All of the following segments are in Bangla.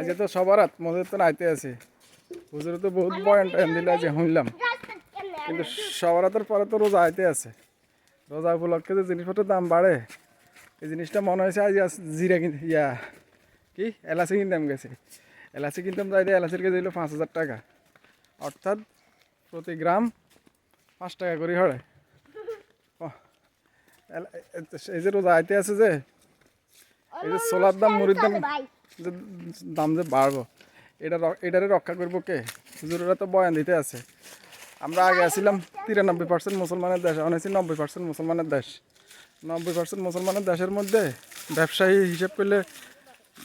আজকে তো সবার মধ্যে তো নাইতে আছে। হুজুরে তো বহুত বয়ান টাইম দিলে যে শুনলাম। কিন্তু সবার হাতের পরে তো রোজা আইতে আছে। রোজা উপলক্ষে যে জিনিসপত্রের দাম বাড়ে এই জিনিসটা মনে হয়েছে আজ আজ জিরা কিনতে ইয়া কি? এলাচি কিনতাম গেছে। এলাচি কিনতাম যাই এলাচির কেজি হলো পাঁচ হাজার টাকা। অর্থাৎ প্রতি গ্রাম পাঁচ টাকা করে ও, এই যে রোজা আইতে আছে যে এই যে সোলার দাম মুড়ির দাম যে দাম যে বাড়বো এটা এটারে রক্ষা করব কে? হুজুরেরা তো বয়ান দিতে আছে। আমরা আগে আছিলাম তিরানব্বই পার্সেন্ট মুসলমানের দেশ এখন আছি নব্বই পার্সেন্ট মুসলমানের দেশ। নব্বই পার্সেন্ট মুসলমানের দেশের মধ্যে ব্যবসায়ী হিসেব করলে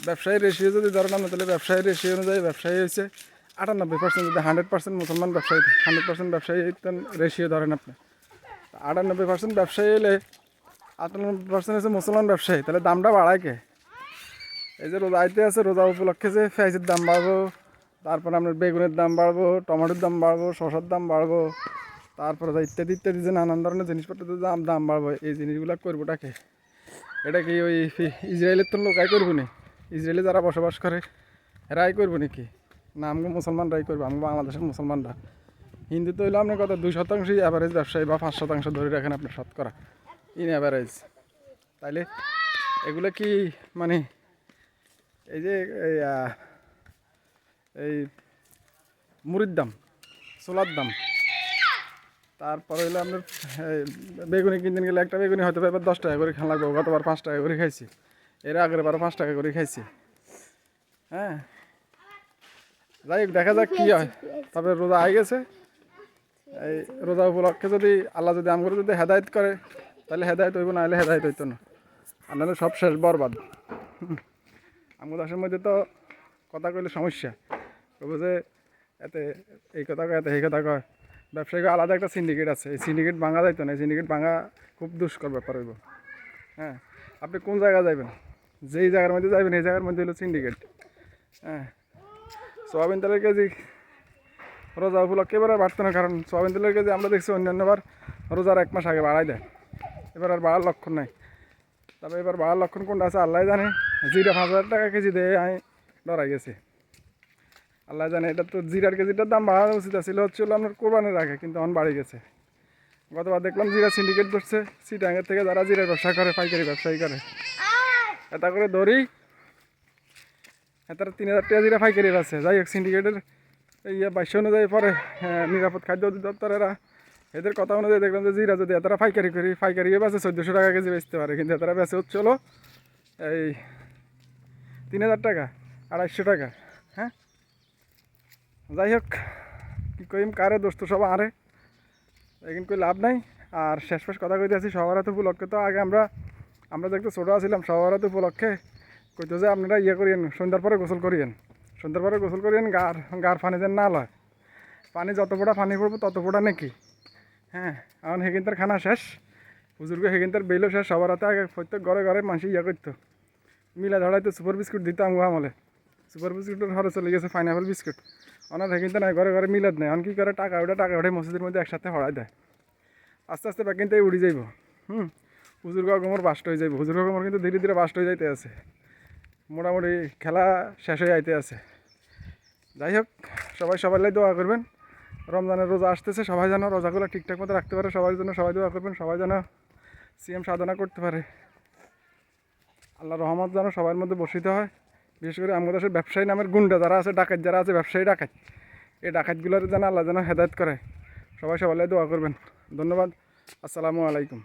ব্যবসায়ী রেশিও যদি ধরেন আমরা তাহলে ব্যবসায়ী রেশিও অনুযায়ী ব্যবসায়ী হয়েছে আটানব্বই পার্সেন্ট যদি হান্ড্রেড পার্সেন্ট মুসলমান ব্যবসায়ী হান্ড্রেড পার্সেন্ট ব্যবসায়ী রেশিও ধরেন আপনি। আটানব্বই পার্সেন্ট ব্যবসায়ী এলে আটানব্বই পার্সেন্ট হচ্ছে মুসলমান ব্যবসায়ী তাহলে দামটা বাড়ায় কে? এই যে রোজা আইতে আছে, রোজা উপলক্ষে যে পেঁয়াজের দাম বাড়বো, তারপরে আপনার বেগুনের দাম বাড়বো, টমেটোর দাম বাড়বো, শসার দাম বাড়বো, তারপরে ইত্যাদি ইত্যাদি যে নানান ধরনের জিনিসপত্রের দাম দাম বাড়বো, এই জিনিসগুলো করবোটাকে এটা কি ওই ইসরায়েলের তো লোকাই করব নি? ইসরায়েলে যারা বসবাস করে এরাই করব নাকি? না আমগো মুসলমানরাই করব, আমি বাংলাদেশের মুসলমানরা। হিন্দু তো হইলে আপনি কত, দুই শতাংশই অ্যাভারেজ ব্যবসায়ী বা পাঁচ শতাংশ ধরে রাখেন আপনার শতকরা ইন অ্যাভারেজ তাইলে এগুলো কি মানে এই যে, এই মুড়ির দাম, ছোলার দাম। তারপরে হইল আপনার বেগুনি কিনতে গেলে একটা বেগুনি হয়তো এবার দশ টাকা করে খাওয়া লাগবে, গতবার পাঁচ টাকা করে খাইছি। এর আগের বারো পাঁচ টাকা করে খাইছি। হ্যাঁ? যাই হোক, দেখা যাক কী হয়। তবে রোজা আই গেছে। এই রোজা উপলক্ষে যদি আল্লাহ যদি আমগুলো যদি হেদায়ত করে, তাহলে হেদায়ত হইব না হলে হেদায়ত হইতো না। আর সব শেষ বরবাদ। আমার দেশের মধ্যে তো কথা কইলে সমস্যা। কব যে এতে এই কথা কয়, এতে এই কথা কয়। ব্যবসায়িক আলাদা একটা সিন্ডিকেট আছে। এই সিন্ডিকেট ভাঙা যাইতো না, এই সিন্ডিকেট ভাঙা খুব দুষ্কর ব্যাপার হইব। হ্যাঁ আপনি কোন জায়গা যাবেন যেই জায়গার মধ্যে যাবেন এই জায়গার মধ্যে হলো সিন্ডিকেট হ্যাঁ সোয়াবিন তেলের কেজি রোজা উপলক্ষে এবার বাড়তো না, কারণ সোয়াবিন তেলের কেজি আমরা দেখছি অন্যান্যবার রোজার এক মাস আগে বাড়াই দেয়। এবার আর বাড়ার লক্ষণ নাই। তবে এবার বাড়ার লক্ষণ কোনটা আছে আল্লাহ জানে। জিরা পাঁচ হাজার টাকা কেজি দিয়ে আমি ডরাই গেছি। আল্লাহ জানে এটা তো জিরার কেজিটার দাম বাড়ানো উচিত ছিল হচ্ছে হলো আপনার কোরবানির আগে কিন্তু এখন বাড়ি গেছে। গতবার দেখলাম জিরা সিন্ডিকেট করছে সিটাঙ্গের থেকে যারা জিরার ব্যবসা করে পাইকারি ব্যবসায়ী করে। এটা করে ধরি। তারা তিন হাজার টাকা জিরা পাইকারি আছে। যাই হোক সিন্ডিকেটের ইয়ে বাইশ অনুযায়ী পরে হ্যাঁ, নিরাপদ খাদ্য অধিদপ্তরেরা এদের কথা অনুযায়ী দেখলাম যে জিরা যদি এতারা পাইকারি করি পাইকারি বেচে চোদ্দোশো টাকা কেজি বেচতে পারে কিন্তু এতারা বেচে হচ্ছে হলো এই তিন হাজার টাকা, আড়াইশো টাকা হ্যাঁ? যাই হোক, কী করিম, কারে দোস্ত সব আরে এখান কই লাভ নাই। আর শেষ শেষ কথা কইতে আছি সবার হাতে উপলক্ষে তো আগে আমরা আমরা যে ছোটো আছিলাম সবার হাতে উপলক্ষে, কইতো যে আপনারা ইয়ে করিয়েন, সন্ধ্যার পরে গোসল করিয়েন। সন্ধ্যার পরে গোসল করিয়েন, গার গার পানি যেন না লয়। পানি যত ফোটা পানি পড়ব, তত ফোটা নাকি? হ্যাঁ এখন হেগিনতার খানা শেষ। বুজুর্গ হেগিনতার বেলও শেষ সবার হাতে আগে প্রত্যেক ঘরে ঘরে মানুষ ইয়ে করতো। মিলা ধরাইতো সুপার বিস্কুট দিত আমগো আমলে। সুপার বিস্কুটের ঘরে চলে গেছে পাইনাপেল বিস্কুট ওনার কিন্তু নাই ঘরে ঘরে মিলাদ নেই। এখন কী করে টাকা ওটা টাকা ওঠে মসজিদের মধ্যে একসাথে হরাই দেয়। আস্তে আস্তে ব্যাকিনতে উড়ি যাইব। হুম বুজুর্গ গমর বাস্ট হয়ে যাইব। বুজুর্গ গমর কিন্তু ধীরে ধীরে বাস্ট হয়ে যাইতে আছে। মোটামুটি খেলা শেষ হয়ে যাইতে আছে। যাই হোক, সবাই সবাই লাই দোয়া করবেন। রমজানের রোজা আসতেছে, সবাই যেন রোজাগুলো ঠিকঠাক মতো রাখতে পারে, সবার জন্য সবাই দোয়া করবেন, সবাই যেন সিএম সাধনা করতে পারে। আল্লাহ রহমত যেন সবার মধ্যে বসিত হয়। বিশেষ করে আমাদের দেশের ব্যবসায়ী নামের গুন্ডা যারা আছে, ডাকাত যারা আছে, ব্যবসায়ী ডাকাত, এই ডাকাতগুলোর যেন আল্লাহ যেন হেদায়ত করে। সবাই সবাই দোয়া করবেন। ধন্যবাদ। আসসালামু আলাইকুম।